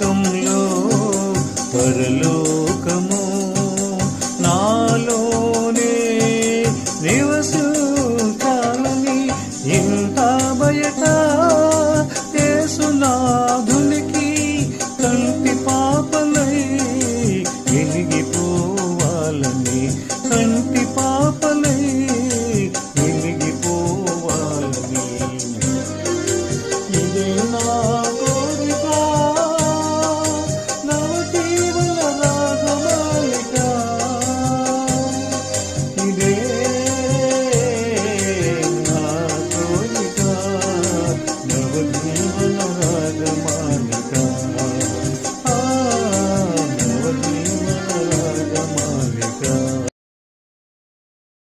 లోకంలో పరలోకము నాలోనే నివసించాలని ఇంత బయట యేసునాథునికి కంటి పాపలై వెలిగిపోవాలని కంటి